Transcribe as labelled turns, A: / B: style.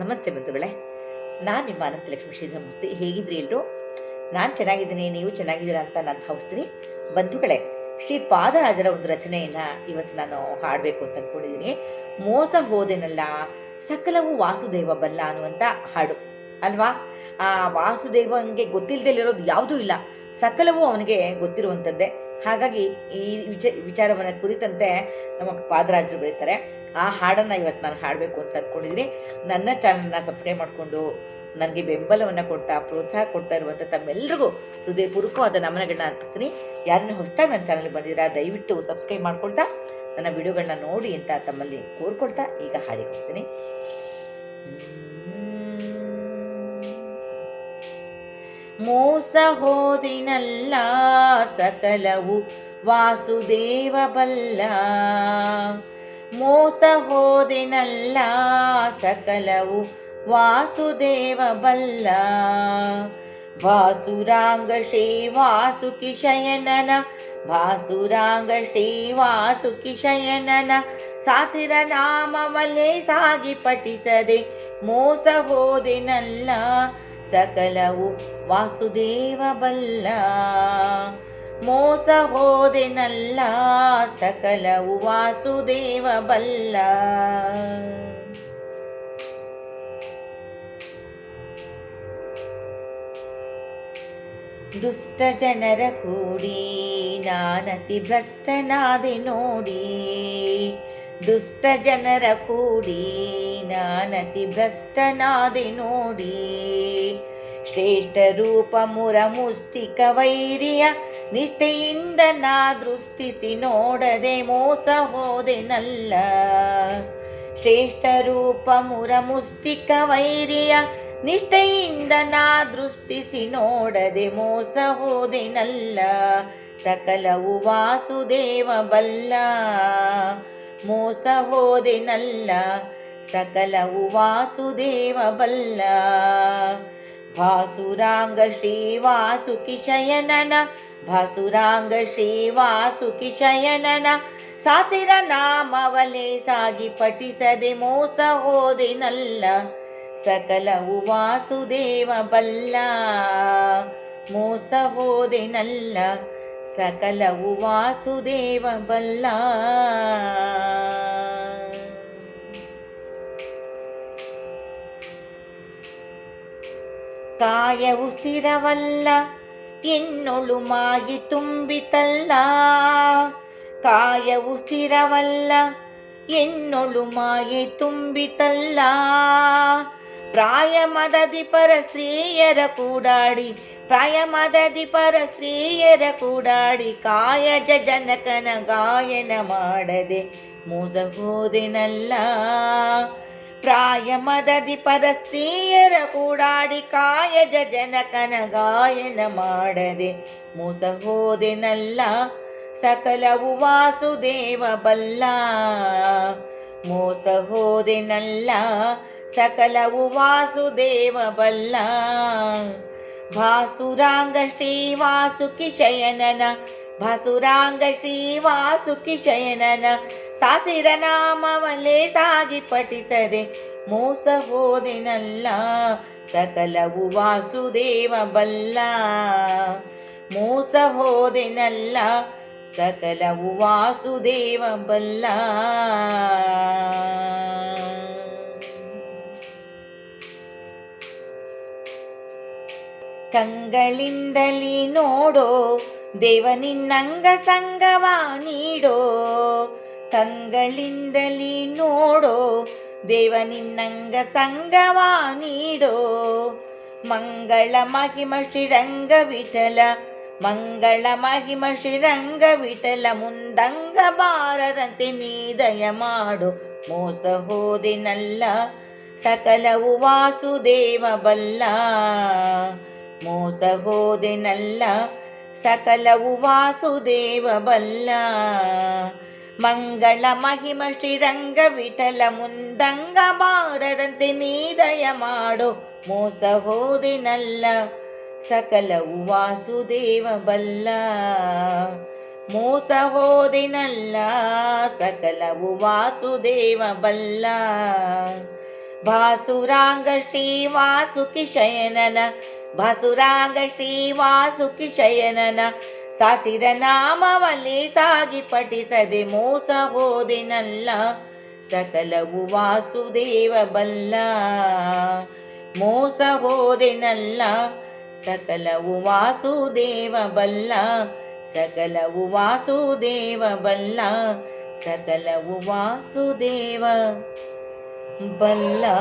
A: ನಮಸ್ತೆ ಬಂಧುಗಳೇ. ನಾನು ನಿಮ್ಮ ಅನಂತಲಕ್ಷ್ಮಿ ಶ್ರೀಧರಮೂರ್ತಿ ಹೇಗಿದ್ರಿ ಎಲ್ಲರೂ ನಾನು ಚೆನ್ನಾಗಿದ್ದೀನಿ, ನೀವು ಚೆನ್ನಾಗಿದ್ದೀರಾ ಅಂತ ನಾನು ಭಾವಿಸ್ತೀನಿ. ಬಂಧುಗಳೇ, ಶ್ರೀ ಪಾದರಾಜರ ಒಂದು ರಚನೆಯನ್ನು ಇವತ್ತು ನಾನು ಹಾಡಬೇಕು ಅಂತ ಅಂದ್ಕೊಂಡಿದ್ದೀನಿ ಮೋಸ ಹೋದೆನಲ್ಲ, ಸಕಲವು ವಾಸುದೇವ ಬಲ್ಲ ಅನ್ನುವಂಥ ಹಾಡು. ಅಲ್ವಾ? ಆ ವಾಸುದೇವಂಗೆ ಗೊತ್ತಿಲ್ಲದಲ್ಲಿರೋದು ಯಾವುದೂ ಇಲ್ಲ. ಸಕಲವು ಅವನಿಗೆ ಗೊತ್ತಿರುವಂಥದ್ದೇ ಹಾಗಾಗಿ ಈ ವಿಚ, ವಿಚಾರವನ್ನು ಕುರಿತಂತೆ ನಮ್ಮ ಪಾದರಾಜರು ಬರೀತಾರೆ. ಆ ಹಾಡನ್ನು ಇವತ್ತು ನಾನು ಹಾಡಬೇಕು ಅಂತ ಅಂದ್ಕೊಂಡಿದ್ದೀನಿ ನನ್ನ ಚಾನಲ್ನ ಸಬ್ಸ್ಕ್ರೈಬ್ ಮಾಡಿಕೊಂಡು ನನಗೆ ಬೆಂಬಲವನ್ನು ಕೊಡ್ತಾ, ಪ್ರೋತ್ಸಾಹ ಕೊಡ್ತಾ ಇರುವಂಥ ತಮ್ಮೆಲ್ಲರಿಗೂ ಹೃದಯಪೂರ್ವಕವಾದ ನಮನಗಳನ್ನ ಅರ್ಪಿಸ್ತೀನಿ. ಯಾರನ್ನ ಹೊಸದಾಗಿ ನನ್ನ ಚಾನಲ್ಗೆ ಬಂದಿದ್ದೀರಾ, ದಯವಿಟ್ಟು ಸಬ್ಸ್ಕ್ರೈಬ್ ಮಾಡ್ಕೊಳ್ತಾ, ನನ್ನ ವಿಡಿಯೋಗಳನ್ನ ನೋಡಿ ಅಂತ ತಮ್ಮಲ್ಲಿ ಕೋರ್ಕೊಳ್ತಾ ಈಗ ಹಾಡಿ ಕೊಡ್ತೀನಿ ಮೋಸ ಹೋದಿನಲ್ಲ ಸಕಲವು, ವಾಸುದೇವ ಬಲ್ಲ. ಮೋಸ ಹೋದೆನಲ್ಲ ಸಕಲವು ವಾಸುದೇವ ಬಲ್ಲ. ಭಾಸುರಾಂಗ ಶ್ರೀ ವಾಸುಕಿ ಶಯನನ ಭಾಸುರಾಂಗ ಶ್ರೀ ವಾಸುಕಿ ಶಯನನ. ಸಾಸಿರ ನಾಮವಲ್ಲೇ ಸಾಗಿ ಪಠಿಸದೆ ಮೋಸ ಹೋದೆನಲ್ಲ ಸಕಲವು ವಾಸುದೇವ ಬಲ್ಲ. ಮೋಸ ಹೋದೆನಲ್ಲ, ಸಕಲವು ವಾಸುದೇವ ಬಲ್ಲ. ದುಷ್ಟ ಜನರ ಕೂಡಿ ನಾನತಿ ಭ್ರಷ್ಟನಾದೆ ನೋಡಿ. ದುಷ್ಟ ಜನರ ಕೂಡಿ ನಾನತಿ ಭ್ರಷ್ಟನಾದೆ ನೋಡಿ. ಶ್ರೇಷ್ಠ ರೂಪ ಮುರ ಮುಷ್ಟಿಕ ವೈರಿಯ ನಿಷ್ಠೆಯಿಂದ ನಾ ದೃಷ್ಟಿಸಿ ನೋಡದೆ ಮೋಸ ಹೋದೆನಲ್ಲ. ಶ್ರೇಷ್ಠ ರೂಪ ಮುರ ಮುಸ್ತಿಕ ವೈರಿಯ ನಿಷ್ಠೆಯಿಂದ ನಾ ದೃಷ್ಟಿಸಿ ನೋಡದೆ ಮೋಸ ಹೋದೆನಲ್ಲ. ಸಕಲವು ವಾಸುದೇವ ಬಲ್ಲ. ಮೋಸ ಹೋದೆನಲ್ಲ. ಸಕಲವು ವಾಸುದೇವ ಬಲ್ಲ. ಭಾಸುರಾಂಗ ಶ್ರೀ ವಾಸುಕಿ ಶಯನನ ಭಾಸುರಾಂಗ ಶ್ರೀ ವಾಸುಕಿ ಶಯನನ ಸಾಸಿರ ನಾಮವಲೆ ಸಾಗಿ ಪಠಿಸದೆ ಮೋಸ ಹೋದೆನಲ್ಲ ಸಕಲವು ವಾಸುದೇವ ಬಲ್ಲ ಮೋಸ ಹೋದೆನಲ್ಲ ಸಕಲವು ವಾಸುದೇವ ಬಲ್ಲ ಕಾಯವು ಸ್ಥಿರವಲ್ಲ, ಎನ್ನೊಳು ಮಾಗಿ ತುಂಬಿತಲ್ಲ. ಕಾಯವು ಸ್ಥಿರವಲ್ಲ, ಎನ್ನೊಳು ಮಾಯೆ ತುಂಬಿತಲ್ಲ. ಪ್ರಾಯ ಮದದಿ ಸ್ತ್ರೀಯರ ಕೂಡಾಡಿ ಪ್ರಾಯ ಮದದಿ ಸ್ತ್ರೀಯರ ಕೂಡಾಡಿ ಕಾಯಜ ಜನಕನ ಗಾಯನ ಮಾಡದೆ ಮೋಸ ಹೋದೆನಲ್ಲ ಪ್ರಾಯ ಮದದಿ ಪದ ಸ್ತ್ರೀಯರ ಕೂಡಾಡಿ ಕಾಯಜ ಜನಕನ ಗಾಯನ ಮಾಡದೆ ಮೋಸ ಹೋದೆನಲ್ಲ ಸಕಲವು ವಾಸುದೇವ ಬಲ್ಲ. ಮೋಸ ಹೋದೆನಲ್ಲ ಸಕಲವು ವಾಸುದೇವ ಬಲ್ಲ. ಭಾಸುರಾಂಗ ಶ್ರೀ ವಾಸುಕಿ ಶಯನನ ಭಾಸುರಾಂಗ ಶ್ರೀ ವಾಸುಕಿ ಶಯನನ ಸಾಸಿರ ನಾಮವಲ್ಲೇ ಸಾಗಿ ಪಠಿಸದೆ ಮೋಸ ಹೋದಿನಲ್ಲ ಸಕಲವು ವಾಸುದೇವ ಬಲ್ಲ ಮೋಸ ಹೋದೆನಲ್ಲ ಸಕಲವು ವಾಸುದೇವ ಬಲ್ಲ ಕಂಗಳಿಂದಲಿ ನೋಡೋ ದೇವ ನಿನ್ನಂಗ ಸಂಗವ ನೀಡೋ. ಕಂಗಳಿಂದಲಿ ನೋಡೋ ದೇವ ನಿನ್ನಂಗ ಸಂಗವ ನೀಡೋ. ಮಂಗಳ ಮಹಿಮ ಶ್ರೀರಂಗ ವಿಠಲ, ಮಂಗಳ ಮಹಿಮ ಶ್ರೀರಂಗ ವಿಠಲ, ಮುಂದಂಗ ಬಾರದಂತೆ ನೀದಯ ಮಾಡು. ಮೋಸ ಹೋದೆನಲ್ಲ ಸಕಲವು ವಾಸುದೇವ ಬಲ್ಲ. ಮೋಸ ಹೋದೆನಲ್ಲ ಸಕಲವು ವಾಸುದೇವ ಬಲ್ಲ. ಮಂಗಳ ಮಹಿಮ ಶ್ರೀರಂಗ ವಿಠಲ ಮುಂದಂಗ ಬಾರದಂತೆ ನೀದಯ ಮಾಡು. ಮೋಸ ಹೋದೆನಲ್ಲ ಸಕಲವು ವಾಸುದೇವ ಬಲ್ಲ. ಮೋಸ ಹೋದೆನಲ್ಲ ಸಕಲವು ವಾಸುದೇವ ಬಲ್ಲ. ಭಾಸುರಾಂಗ ಶ್ರೀ ವಾಸುಕಿ ಶಯನನ ಭಾಸುರಾಂಗ ಶ್ರೀ ವಾಸುಕಿ ಶಯನನ ಸಾಸಿರ ನಾಮವಲ್ಲಿ ಸಾಗಿ ಪಠಿಸದೆ ಮೋಸ ಹೋದೆನಲ್ಲ ಸಕಲವು ವಾಸುದೇವ ಬಲ್ಲ ಮೋಸ ಹೋದೆನಲ್ಲ ಸಕಲವು ವಾಸುದೇವ ಬಲ್ಲ ಸಕಲವು ವಾಸುದೇವ ಬಲ್ಲ ಸಕಲವು ವಾಸುದೇವ வல்லா.